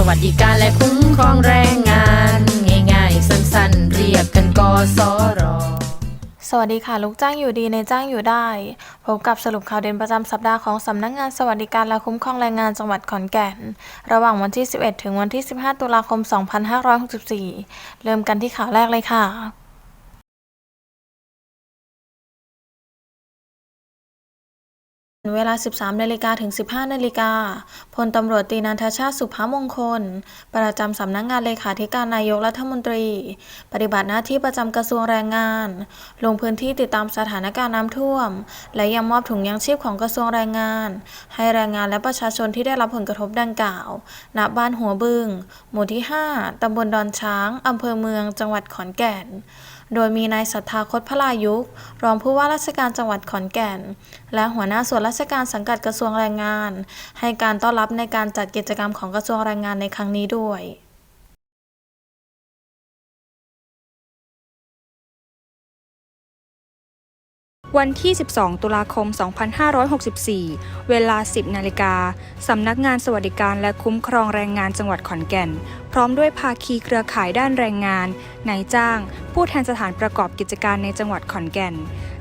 สวัสดิการและคุ้มครองแรงงาน ง่ายๆ สั้นๆ เรียกกันกสรสวัสดีค่ะ ลูกจ้างอยู่ดีในจ้างอยู่ได้พบกับสรุปข่าวเด่นประจำสัปดาห์ของสำนักงานสวัสดิการและคุ้มครองแรงงานจังหวัดขอนแก่น ระหว่างวันที่ 11 ถึงวันที่ 15 ตุลาคม 2564 เริ่มกันที่ข่าวแรกเลยค่ะ เวลา 13นาฬิกาถึง 15นาฬิกาพลตำรวจตีนันทชาติสุภามงคล ประจำสำนักงานเลขาธิการนายกรัฐมนตรี ปฏิบัติหน้าที่ประจำกระทรวงแรงงาน ลงพื้นที่ติดตามสถานการณ์น้ำท่วม และยังมอบถุงยางชีพของกระทรวงแรงงาน ให้แรงงานและประชาชนที่ได้รับผลกระทบดังกล่าว ณ บ้านหัวบึง หมู่ที่ 5ตำบลดอนช้างอำเภอเมือง จังหวัดขอนแก่น โดยมีนายศรัทธาคดพลายุกรองผู้ว่าราชการจังหวัดขอนแก่น และหัวหน้าส่วนราชการสังกัดกระทรวงแรงงาน ให้การต้อนรับในการจัดกิจกรรมของกระทรวงแรงงานในครั้งนี้ด้วย วันที่ 12 ตุลาคม 2564 เวลา 10 นาฬิกา สำนักงานสวัสดิการและคุ้มครองแรงงานจังหวัดขอนแก่น พร้อมด้วยภาคีเครือข่ายด้านแรงงาน นายจ้าง ผู้แทนสถานประกอบกิจการในจังหวัดขอนแก่น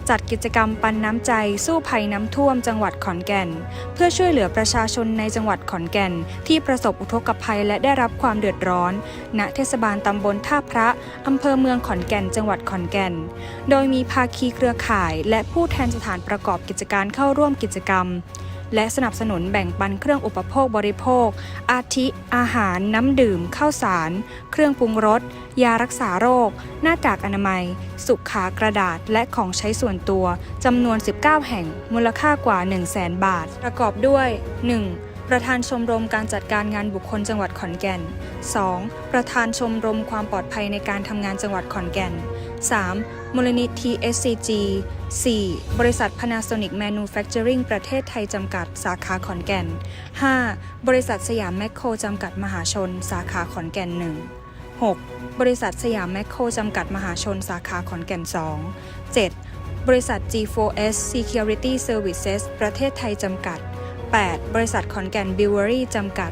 จัดกิจกรรมปันน้ำใจสู้ภัยน้ำท่วมจังหวัดขอนแก่น เพื่อช่วยเหลือประชาชนในจังหวัดขอนแก่น ที่ประสบอุทกภัยและได้รับความเดือดร้อน ณเทศบาลตำบลท่าพระอำเภอเมืองขอนแก่น จังหวัดขอนแก่น โดยมีภาคีเครือข่าย และผู้แทนสถานประกอบกิจการเข้าร่วมกิจกรรม และสนับสนุนแบ่งปันเครื่องอุปโภคบริโภค อาทิ อาหาร น้ำดื่ม ข้าวสาร เครื่องปรุงรส ยารักษาโรค หน้ากากอนามัย สุขากระดาษ และของใช้ส่วนตัว จำนวน 19 แห่ง มูลค่ากว่า 1 0 0 0 0แบาท ประกอบด้วย 1. ประธานชมรมการจัดการงานบุคคลจังหวัดขอนแก่น 2. ประธานชมรมความปลอดภัยในการทำงานจังหวัดขอนแก่น 3. มูลนิธิ SCG 4. บริษัท Panasonic Manufacturing ประเทศไทยจำกัด สาขาขอนแก่น 5. บริษัทสยามแมคโครจำกัดมหาชน สาขาขอนแก่น 1 6. บริษัทสยามแมคโครจำกัดมหาชนสาขาขอนแก่น 2 7. บริษัท G4S Security Services ประเทศไทยจำกัด 8. บริษัทขอนแก่นบิวเวอรี่จำกัด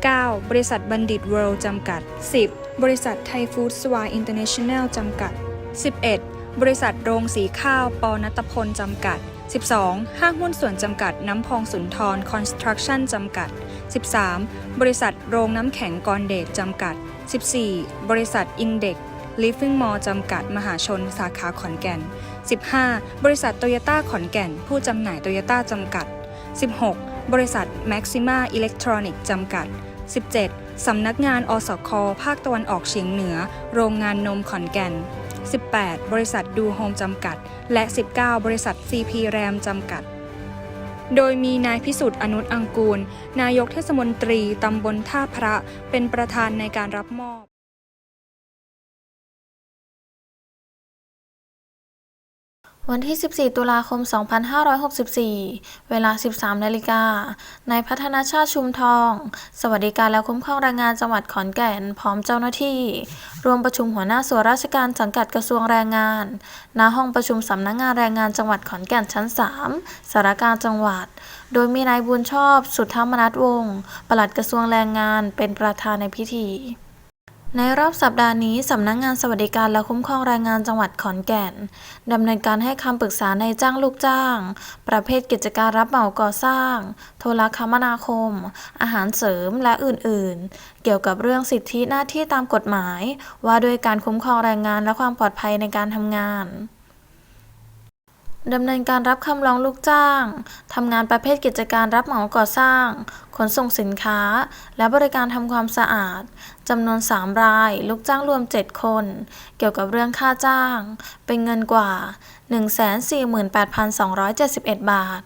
9. บริษัทบัณฑิตเวิลด์จำกัด 10. บริษัทไทยฟู้ดสวายอินเตอร์เนชั่นแนลจำกัด 11. บริษัทโรงสีข้าวปอนัตพลจำกัด 12. ห้างหุ้นส่วนจำกัดน้ำพองสุนทรคอนสตรักชั่นจำกัด 13. บริษัทโรงน้ำแข็งกรเดชจำกัด 14. บริษัทอินเด็ก Living Mall จำกัดมหาชนสาขาขอนแก่น 15. บริษัทโตโยต้าขอนแก่น ผู้จำหน่ายโตโยต้าจำกัด 16. บริษัท Maxima Electronic จำกัด 17. สำนักงานอสคภาคตะวันออกเฉียงเหนือ โรงงานนมขอนแก่น 18. บริษัทดูโฮมจำกัด และ 19. บริษัท CP แรมจำกัด โดยมีนายพิสุทธิ์อนุตอังกูล นายกเทศมนตรีตำบลท่าพระเป็นประธานในการรับมอบ วันที่ 14 ตุลาคม 2564 เวลา 13 นาฬิกา นายพัฒนาชาติชุมทอง สวัสดิการและคุ้มครองแรงงานจังหวัดขอนแก่น พร้อมเจ้าหน้าที่ รวมประชุมหัวหน้าส่วนราชการสังกัดกระทรวงแรงงาน ณ ห้องประชุมสำนักงงานแรงงานจังหวัดขอนแก่นชั้น 3 สารการจังหวัด โดยมีนายบุญชอบ สุทธมนัสวงศ์ ปลัดกระทรวงแรงงาน เป็นประธานในพิธี ในรอบสัปดาห์นี้ สำนักงานสวัสดิการและคุ้มครองแรงงานจังหวัดขอนแก่น ดำเนินการให้คำปรึกษาในจ้างลูกจ้าง ประเภทกิจการรับเหมาก่อสร้าง โทรคมนาคม อาหารเสริมและอื่นๆ เกี่ยวกับเรื่องสิทธิหน้าที่ตามกฎหมาย ว่าด้วยการคุ้มครองแรงงานและความปลอดภัยในการทำงาน ดำเนินการรับคำร้องลูกจ้าง ทำงานประเภทกิจการรับเหมาก่อสร้าง ขนส่งสินค้า และบริการทำความสะอาด จำนวน 3 ราย ลูกจ้างรวม 7 คน เกี่ยวกับเรื่องค่าจ้าง เป็นเงินกว่า 148,271 บาท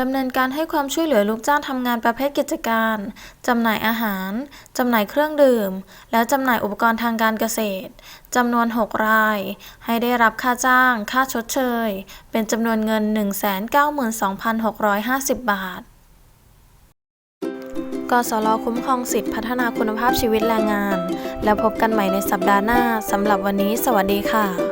ดำเนินการให้ความช่วยเหลือลูกจ้างทำงานประเภทกิจการ จำหน่ายอาหาร จำหน่ายเครื่องดื่ม และจำหน่ายอุปกรณ์ทางการเกษตร จำนวน 6 ราย ให้ได้รับค่าจ้าง ค่าชดเชย เป็นจำนวนเงิน 192,650 บาทกสลคุ้มครองสิทธิพัฒนาคุณภาพชีวิตแรงงาน แล้วพบกันใหม่ในสัปดาห์หน้าสำหรับวันนี้ สวัสดีค่ะ